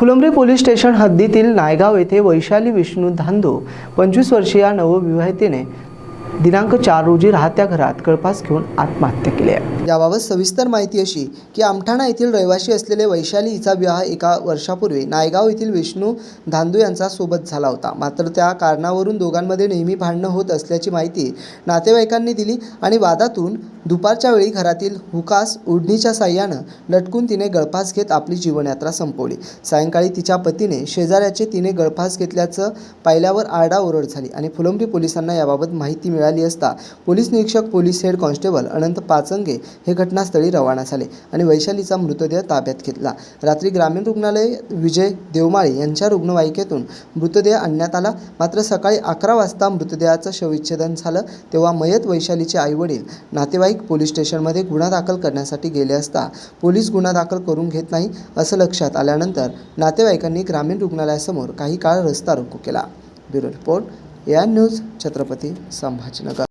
Phulambri police station हद्दीतील नायगाव येथे वैशाली विष्णू धांदो पंचवीस वर्षीय नवविवाहितेने दिनांक चार रोजी राहत्या घरात कळपास घेऊन आत्महत्या केली आहे. याबाबत सविस्तर माहिती अशी की आमठाणा येथील रहिवासी असलेले वैशाली हिचा विवाह एका वर्षापूर्वी नायगाव येथील विष्णू धांदू यांचा सोबत झाला होता. मात्र त्या कारणावरून दोघांमध्ये नेहमी भांडणं होत असल्याची माहिती नातेवाईकांनी दिली आणि वादातून दुपारच्या वेळी घरातील हुकास ओढणीच्या साह्यानं लटकून तिने गळफास घेत आपली जीवनयात्रा संपवली. सायंकाळी तिच्या पतीने शेजाऱ्याचे तिने गळफास घेतल्याचं पाहिल्यावर आरडाओरड झाली आणि फुलंब्री पोलिसांना याबाबत माहिती मिळाली असता पोलीस निरीक्षक police head constable Anant Pachange हे घटनास्थळी रवाना झाले आणि वैशालीचा मृतदेह ताब्यात घेतला. रात्री ग्रामीण रुग्णालय विजय देवमाळी यांच्या रुग्णवाहिकेतून मृतदेह आणण्यात आला. मात्र सकाळी अकरा वाजता मृतदेहाचं शवविच्छेदन झालं. तेव्हा मयत वैशालीचे आईवडील नातेवाईक पोलीस स्टेशनमध्ये गुन्हा दाखल करण्यासाठी गेले असता पोलीस गुन्हा दाखल करून घेत नाही असं लक्षात आल्यानंतर नातेवाईकांनी ग्रामीण रुग्णालयासमोर काही काळ रस्ता रोको केला. ब्युरो रिपोर्ट या न्यूज छत्रपती संभाजीनगर.